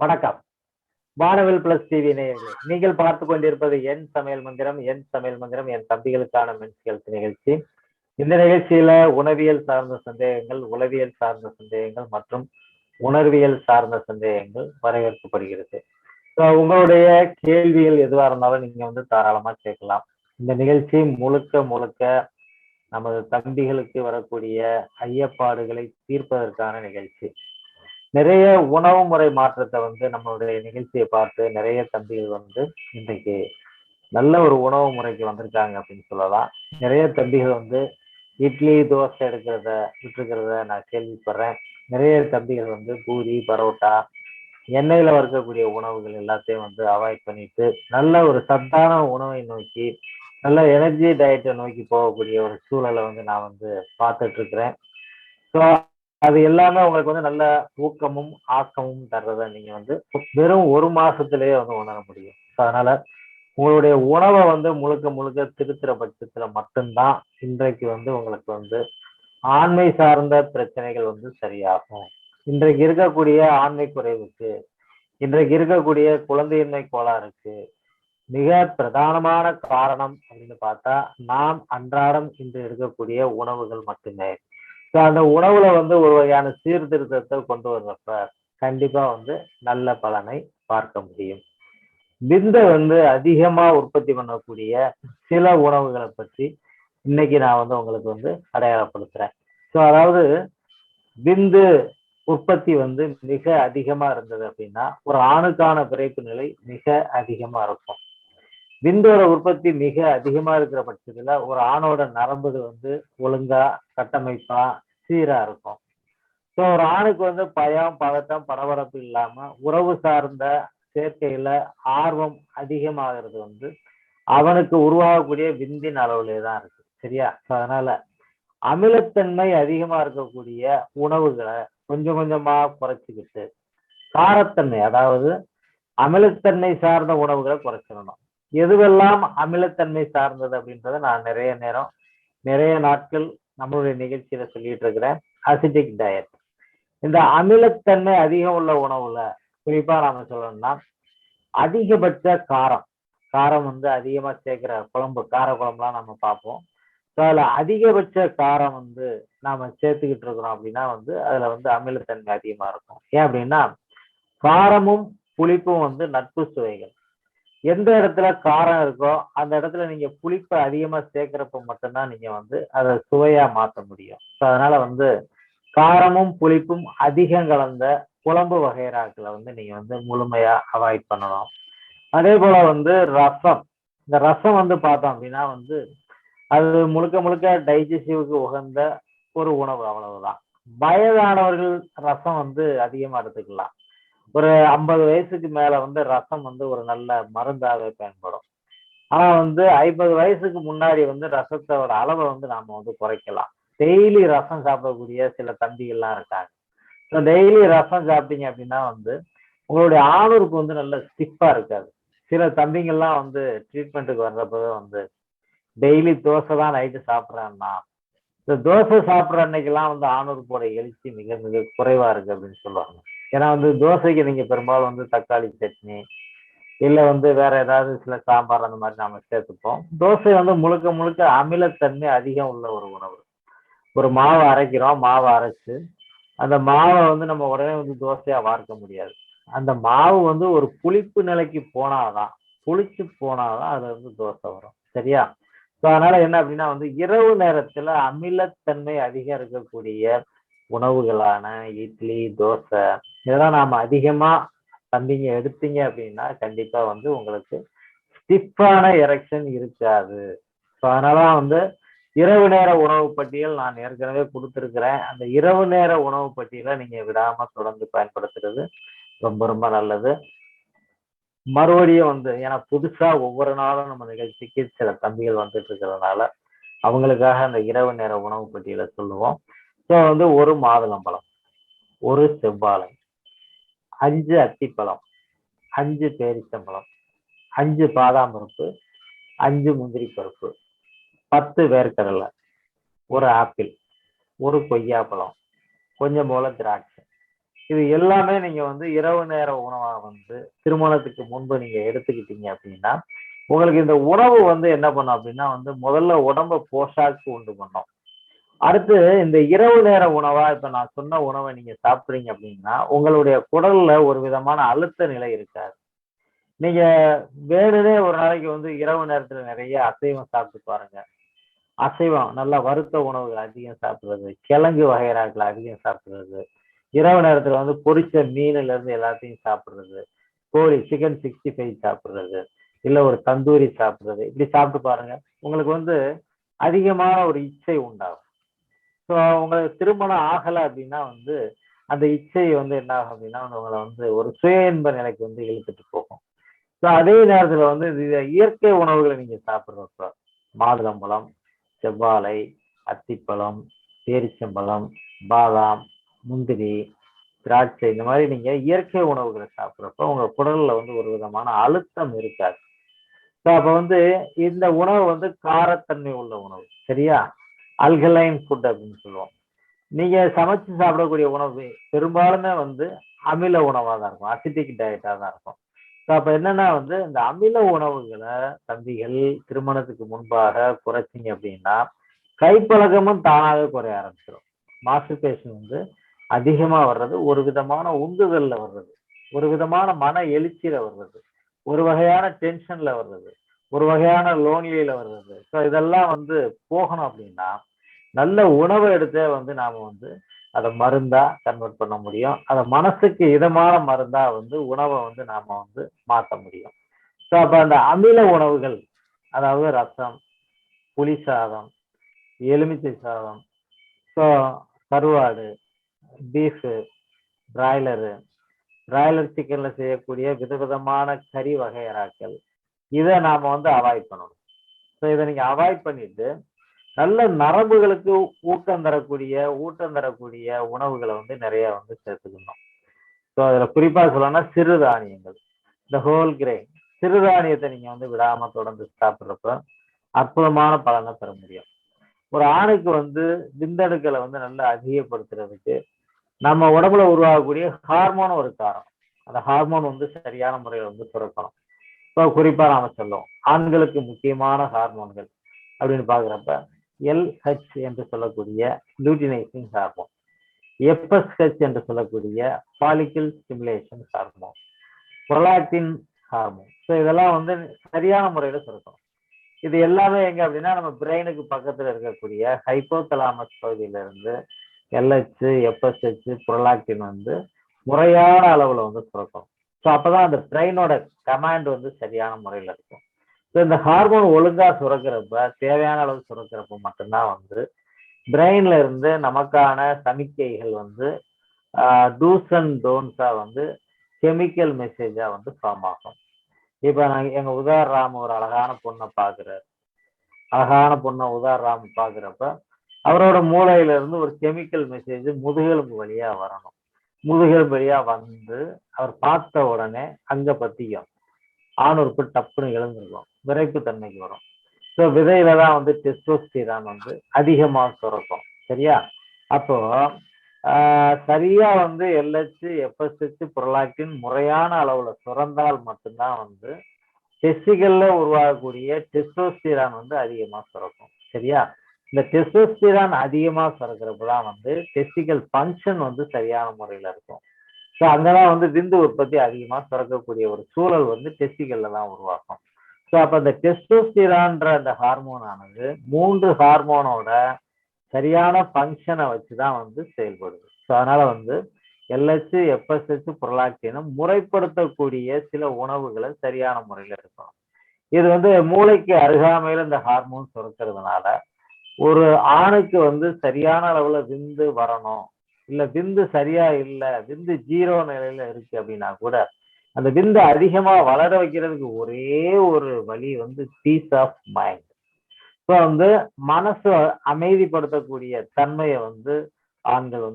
வணக்கம். வானவில் plus TV நீங்கள் பார்த்து கொண்டிருப்பது என் சமையல் மந்திரம் என் சமையல் மந்திரம் என் தம்பிகளுக்கான மென்ஸ் ஹெல்த் நிகழ்ச்சி. இந்த நிகழ்ச்சியில உணவியல் சார்ந்த சந்தேகங்கள் உளவியல் சார்ந்த சந்தேகங்கள் மற்றும் உணர்வியல் சார்ந்த சந்தேகங்கள் வரவேற்கப்படுகிறது உங்களுடைய கேள்விகள் எதுவா இருந்தாலும் நீங்க வந்து தாராளமா கேட்கலாம். இந்த நிகழ்ச்சி முழுக்க முழுக்க நமது தம்பிகளுக்கு வரக்கூடிய ஐயப்பாடுகளை தீர்ப்பதற்கான நிகழ்ச்சி. நிறைய உணவு முறை மாற்றத்தை வந்து நம்மளுடைய நிகழ்ச்சியை பார்த்து நிறைய தம்பிகள் வந்து இன்றைக்கு நல்ல ஒரு உணவு முறைக்கு வந்திருக்காங்க அப்படின்னு சொல்லலாம். நிறைய தம்பிகள் வந்து இட்லி தோசை எடுக்கிறத விட்டுருக்கிறத நான் கேள்விப்படுறேன். நிறைய தம்பிகள் வந்து பூரி பரோட்டா எண்ணெயில வறுக்கக்கூடிய உணவுகள் எல்லாத்தையும் வந்து அவாய்ட் பண்ணிட்டு நல்ல ஒரு சத்தான உணவை நோக்கி நல்ல எனர்ஜி டயட்டை நோக்கி போகக்கூடிய ஒரு சூழலை வந்து நான் வந்து பார்த்துட்டு இருக்கிறேன். ஸோ அது எல்லாமே உங்களுக்கு வந்து நல்ல ஊக்கமும் ஆக்கமும் தர்றதை நீங்க வந்து வெறும் ஒரு மாசத்திலேயே வந்து உணர முடியும். அதனால உங்களுடைய உணவை வந்து முழுக்க முழுக்க திருத்துற பட்சத்துல மட்டும்தான் இன்றைக்கு வந்து உங்களுக்கு வந்து ஆண்மை சார்ந்த பிரச்சனைகள் வந்து சரியாகும். இன்றைக்கு இருக்கக்கூடிய ஆண்மை குறைவுக்கு இன்றைக்கு இருக்கக்கூடிய குழந்தையின்மை கோளாறுக்கு மிக பிரதானமான காரணம் அப்படின்னு பார்த்தா நாம் அன்றாடம் இன்று இருக்கக்கூடிய உணவுகள் மட்டுமே. ஸோ அந்த உணவுல வந்து ஒரு வகையான சீர்திருத்தத்தை கொண்டு வர்றப்ப கண்டிப்பா வந்து நல்ல பலனை பார்க்க முடியும். விந்தை வந்து அதிகமா உற்பத்தி பண்ணக்கூடிய சில உணவுகளை பற்றி இன்னைக்கு நான் வந்து உங்களுக்கு வந்து அடையாளப்படுத்துறேன். ஸோ அதாவது விந்து உற்பத்தி வந்து மிக அதிகமா இருந்தது அப்படின்னா ஒரு ஆணுக்கான பிறப்பு நிலை மிக அதிகமா இருக்கும். விந்தோட உற்பத்தி மிக அதிகமா இருக்கிற பட்சத்துல ஒரு ஆணோட நரம்புகள் வந்து ஒழுங்கா கட்டமைப்பா சீரா இருக்கும். ஸோ ஒரு ஆணுக்கு வந்து பயம் பதட்டம் பரபரப்பு இல்லாம உறவு சார்ந்த சேர்க்கையில ஆர்வம் அதிகமாகிறது வந்து அவனுக்கு உருவாகக்கூடிய விந்தின் அளவுலே தான் இருக்கு. சரியா? ஸோ அதனால அமிலத்தன்மை அதிகமா இருக்கக்கூடிய உணவுகளை கொஞ்சம் கொஞ்சமா குறைச்சிக்கிட்டு காரத்தன்மை அதாவது அமிலத்தன்மை சார்ந்த உணவுகளை குறைச்சிடணும். எதுவெல்லாம் அமிலத்தன்மை சார்ந்தது அப்படின்றத நான் நிறைய நேரம் நிறைய நாட்கள் நம்மளுடைய நிகழ்ச்சியில சொல்லிட்டு இருக்கிறேன் அசிட்டிக் டயட் இந்த அமிலத்தன்மை அதிகம் உள்ள உணவுல குறிப்பா நாம சொல்லணும்னா அதிகபட்ச காரம். காரம் வந்து அதிகமா சேர்க்கிற குழம்பு கார குழம்புலாம் நம்ம பார்ப்போம். ஸோ அதுல அதிகபட்ச காரம் வந்து நாம சேர்த்துக்கிட்டு இருக்கிறோம் அப்படின்னா வந்து அதுல வந்து அமிலத்தன்மை அதிகமா இருக்கும். ஏன் அப்படின்னா காரமும் புளிப்பும் வந்து நட்பு சுவைகள். எந்த இடத்துல காரம் இருக்கோ அந்த இடத்துல நீங்க புளிப்பை அதிகமா சேர்க்கிறப்ப மட்டும்தான் நீங்க வந்து அதை சுவையா மாற்ற முடியும். ஸோ அதனால வந்து காரமும் புளிப்பும் அதிகம் கலந்த குழம்பு வகைராக்களை வந்து நீங்க வந்து முழுமையா அவாய்ட் பண்ணணும் அதே போல வந்து ரசம். இந்த ரசம் வந்து பார்த்தோம் அப்படின்னா வந்து அது முழுக்க முழுக்க டைஜஸ்டிவ்க்கு உகந்த ஒரு உணவு அவ்வளவுதான். வயதானவர்கள் ரசம் வந்து அதிகமா எடுத்துக்கலாம். ஒரு ஐம்பது வயசுக்கு மேல வந்து ரசம் வந்து ஒரு நல்ல மருந்தாகவே பயன்படும். ஆனா வந்து ஐம்பது வயசுக்கு முன்னாடி வந்து ரசத்தோட அளவை வந்து நாம வந்து குறைக்கலாம். டெய்லி ரசம் சாப்பிடக்கூடிய சில தம்பிகள்லாம் இருக்காங்க. ஸோ டெய்லி ரசம் சாப்பிட்டீங்க அப்படின்னா வந்து உங்களுடைய ஆணுறுப்பு வந்து நல்ல ஸ்டிஃபா இருக்காது. சில தம்பிங்கள்லாம் வந்து ட்ரீட்மெண்ட்டுக்கு வர்றப்பவே வந்து டெய்லி தோசை தான் நைட்டு சாப்பிட்றேன்னா இந்த தோசை சாப்பிட்ற அன்னைக்கெல்லாம் வந்து ஆணுறுப்போட எழுச்சி மிக மிக குறைவா இருக்கு அப்படின்னு சொல்லுவாங்க. ஏன்னா வந்து தோசைக்கு நீங்க பெரும்பாலும் வந்து தக்காளி சட்னி இல்லை வந்து வேற ஏதாவது சில சாம்பார் அந்த மாதிரி நாம சேர்த்துப்போம். தோசை வந்து முழுக்க முழுக்க அமிலத்தன்மை அதிகம் உள்ள ஒரு உணவு. ஒரு மாவை அரைக்கிறோம் மாவை அரைச்சு அந்த மாவை வந்து நம்ம உடனே வந்து தோசையா வார்க்க முடியாது. அந்த மாவு வந்து ஒரு புளிப்பு நிலைக்கு போனாதான் புளிச்சு போனாதான் அது வந்து தோசை வரும். சரியா? ஸோ அதனால என்ன அப்படின்னா வந்து இரவு நேரத்துல அமிலத்தன்மை அதிகம் இருக்கக்கூடிய உணவுகளான இட்லி தோசை இதெல்லாம் நாம அதிகமா தம்பிங்க எடுத்தீங்க அப்படின்னா கண்டிப்பா வந்து உங்களுக்கு ஸ்டிஃபான எரெக்ஷன் இருக்காது. ஸோ அதனால வந்து இரவு நேர உணவு பட்டியல் நான் ஏற்கனவே கொடுத்துருக்கிறேன். அந்த இரவு நேர உணவு பட்டியலை நீங்க விடாம தொடர்ந்து பயன்படுத்துறது ரொம்ப ரொம்ப நல்லது. மறுபடியும் வந்து ஏன்னா புதுசா ஒவ்வொரு நாளும் நம்ம நிகழ்ச்சிக்கு சில தம்பிகள் வந்துட்டு இருக்கிறதுனால அவங்களுக்காக அந்த இரவு நேர உணவு பட்டியலை சொல்லுவோம். ஸோ வந்து ஒரு மாதுளம்பழம் ஒரு செவ்வாழை அஞ்சு அத்திப்பழம் அஞ்சு பேரிச்சம்பழம் அஞ்சு பாதாம் பருப்பு அஞ்சு முந்திரி பருப்பு பத்து வேர்க்கடலை ஒரு ஆப்பிள் ஒரு கொய்யாப்பழம் கொஞ்சம் போல திராட்சை. இது எல்லாமே நீங்க வந்து இரவு நேர உணவா வந்து திருமணத்துக்கு முன்பு நீங்க எடுத்துக்கிட்டீங்க அப்படின்னா உங்களுக்கு இந்த உணவு வந்து என்ன பண்ணும் அப்படின்னா வந்து முதல்ல உடம்ப போஷாக்கு உண்டு பண்ணும். அடுத்து இந்த இரவு நேர உணவா இப்ப நான் சொன்ன உணவை நீங்க சாப்பிட்றீங்க அப்படின்னா உங்களுடைய குடல்ல ஒரு விதமான அழுத்த நிலை இருக்காது. நீங்க வேணுனே ஒரு நாளைக்கு வந்து இரவு நேரத்துல நிறைய அசைவம் சாப்பிட்டு பாருங்க. அசைவம் நல்லா வறுத்த உணவுகள் அதிகம் சாப்பிடுறது கிழங்கு வகைராக்கள் அதிகம் சாப்பிடுறது இரவு நேரத்துல வந்து பொரிச்ச மீன்ல இருந்து எல்லாத்தையும் சாப்பிடுறது கோழி சிக்கன் சிக்ஸ்டி ஃபைவ் சாப்பிடுறது இல்ல ஒரு தந்தூரி சாப்பிடுறது இப்படி சாப்பிட்டு பாருங்க. உங்களுக்கு வந்து அதிகமான ஒரு இச்சை உண்டாகும். ஸோ உங்களுக்கு திருமணம் ஆகலை அப்படின்னா வந்து அந்த இச்சை வந்து என்ன ஆகும் அப்படின்னா உங்களை வந்து ஒரு சுய இன்ப நிலைக்கு வந்து இழுத்துட்டு போகும். ஸோ அதே நேரத்தில் வந்து இயற்கை உணவுகளை நீங்கள் சாப்பிட்றப்ப மாதுளம்பழம் செவ்வாழை அத்திப்பழம் பேரிச்சம்பழம் பாதாம் முந்திரி திராட்சை இந்த மாதிரி நீங்க இயற்கை உணவுகளை சாப்பிட்றப்ப உங்க குடல்ல வந்து ஒரு விதமான அழுத்தம் இருக்காது. ஸோ அப்போ வந்து இந்த உணவு வந்து காரத்தன்மை உள்ள உணவு சரியா? அல்கலைன் ஃபுட் அப்படின்னு சொல்லுவோம். நீங்க சமைச்சு சாப்பிடக்கூடிய உணவு பெரும்பாலுமே வந்து அமில உணவாக தான் இருக்கும். அசிட்டிக் டயட்டாக தான் இருக்கும். ஸோ அப்போ என்னன்னா வந்து இந்த அமில உணவுகளை தம்பிகள் திருமணத்துக்கு முன்பாக குறைச்சிங்க அப்படின்னா கைப்பழக்கமும் தானாக குறைய ஆரம்பிச்சிடும் மாஸ்டர்பேஷன் வந்து அதிகமாக வர்றது ஒரு விதமான உந்துதலில் வர்றது ஒரு விதமான மன எழுச்சியில வர்றது ஒரு வகையான டென்ஷன்ல வர்றது ஒரு வகையான லோன்லியில வருது ஸோ இதெல்லாம் வந்து போகணும் அப்படின்னா நல்ல உணவை எடுத்தே வந்து நாம வந்து அதை மருந்தா கன்வெர்ட் பண்ண முடியும். அதை மனசுக்கு இதமான மருந்தா வந்து உணவை வந்து நாம வந்து மாற்ற முடியும். ஸோ அப்ப அந்த அமில உணவுகள் அதாவது ரசம் புளி சாதம் எலுமிச்சை சாதம் ஸோ கருவாடு பீஃபு பிராய்லரு பிராய்லர் சிக்கன்ல செய்யக்கூடிய விதவிதமான கறி வகையறாக்கள் இதை நாம வந்து அவாய்ட் பண்ணணும். ஸோ இதை நீங்க அவாய்ட் பண்ணிட்டு நல்ல நரம்புகளுக்கு ஊக்கம் தரக்கூடிய ஊட்டம் தரக்கூடிய உணவுகளை வந்து நிறைய வந்து சேர்த்துக்கணும். ஸோ அதில் குறிப்பாக சொல்லணும்னா சிறுதானியங்கள் இந்த ஹோல் கிரெயின் சிறுதானியத்தை நீங்க வந்து விடாம தொடர்ந்து சாப்பிட்றப்ப அற்புதமான பலனை பெற முடியும். ஒரு ஆணுக்கு வந்து விந்தணுக்களை வந்து நல்லா அதிகப்படுத்துறதுக்கு நம்ம உடம்புல உருவாகக்கூடிய ஹார்மோன் ஒரு காரணம் அந்த ஹார்மோன் வந்து சரியான முறையில் வந்து சுரக்கணும். இப்போ குறிப்பாக நாம சொல்லுவோம். ஆண்களுக்கு முக்கியமான ஹார்மோன்கள் அப்படின்னு பார்க்குறப்ப எல்ஹெச் என்று சொல்லக்கூடிய லூட்டினைசிங் ஹார்மோன் எஃப்எஸ்ஹெச் என்று சொல்லக்கூடிய follicle stimulation hormone prolactin hormone so இதெல்லாம் வந்து சரியான முறையில் சுரக்கணும். இது எல்லாமே எங்க அப்படின்னா நம்ம பிரெயினுக்கு பக்கத்தில் இருக்கக்கூடிய ஹைப்போதலாமஸ் பகுதியிலிருந்து எல்ஹெச் எஃப்எஸ்ஹெச் புரலாக்டின் வந்து முறையான அளவில் வந்து சுரக்கும். ஸோ அப்போதான் அந்த பிரெயினோட கமாண்ட் வந்து சரியான முறையில் இருக்கும். ஸோ இந்த ஹார்மோன் ஒழுங்காக சுரக்கிறப்ப தேவையான அளவு சுரக்கிறப்ப மட்டும்தான் வந்து பிரெயின்ல இருந்து நமக்கான சமிக்கைகள் வந்து டூஸ் அண்ட் டோன்ஸாக வந்து கெமிக்கல் மெசேஜாக வந்து ஃபார்ம் ஆகும். இப்போ நான் எங்கள் உதார் ராம் ஒரு அழகான பொண்ணை பாக்குறாரு அழகான பொண்ணை உதார் ராம் பார்க்குறப்ப அவரோட மூளையில இருந்து ஒரு கெமிக்கல் மெசேஜ் முதுகெலும்பு வழியாக வரணும். முதுகெலும்பு வழியா வந்து அவர் பார்த்த உடனே அங்க பத்தியும் ஆணூருக்கு டப்புன்னு எழுந்திருக்கும். விரைப்பு தன்மைக்கு வரும். ஸோ விதையில தான் வந்து டெஸ்டோஸ்டிரான் வந்து அதிகமாக சுரக்கும். சரியா? அப்போ சரியா வந்து எல்ஹெச் எஃப்எஸ்ஹெச் புரலாக்டின் முறையான அளவுல சுரந்தால் மட்டும்தான் வந்து டெஸ்டிகல்ல உருவாகக்கூடிய டெஸ்டோஸ்டிரான் வந்து அதிகமாக சுரக்கும். சரியா? இந்த டெஸ்டோஸ்டிரான் அதிகமாக சுரக்கிறப்ப தான் வந்து டெஸ்டிக்கல் ஃபங்க்ஷன் வந்து சரியான முறையில் இருக்கும். ஸோ அங்கதான் வந்து விந்து உற்பத்தி அதிகமாக சுரக்கக்கூடிய ஒரு சூழல் வந்து டெஸ்டிகல்ல தான் உருவாக்கும் ஸோ அப்போ அந்த டெஸ்டோஸ்டிரான்ற அந்த ஹார்மோன் ஆனது மூன்று ஹார்மோனோட சரியான ஃபங்க்ஷனை வச்சு தான் வந்து செயல்படுது. ஸோ அதனால வந்து எல்ஹெச் எஃப்எஸ்ஹெச் புரலாக்டினும் முறைப்படுத்தக்கூடிய சில உணவுகளை சரியான முறையில் இருக்கணும் இது வந்து மூளைக்கு அருகாமையில் இந்த ஹார்மோன் சுரக்கிறதுனால ஒரு ஆணுக்கு வந்து சரியான அளவுல விந்து வரணும். இல்ல விந்து சரியா இல்ல விந்து ஜீரோ நிலையில இருக்கு அப்படின்னா கூட அந்த விந்து அதிகமா வளர வைக்கிறதுக்கு ஒரே ஒரு வழி வந்து பீஸ் ஆஃப் மைண்ட் ஸோ வந்து மனசு அமைதிப்படுத்தக்கூடிய தன்மையை வந்து ஆண்கள் வந்து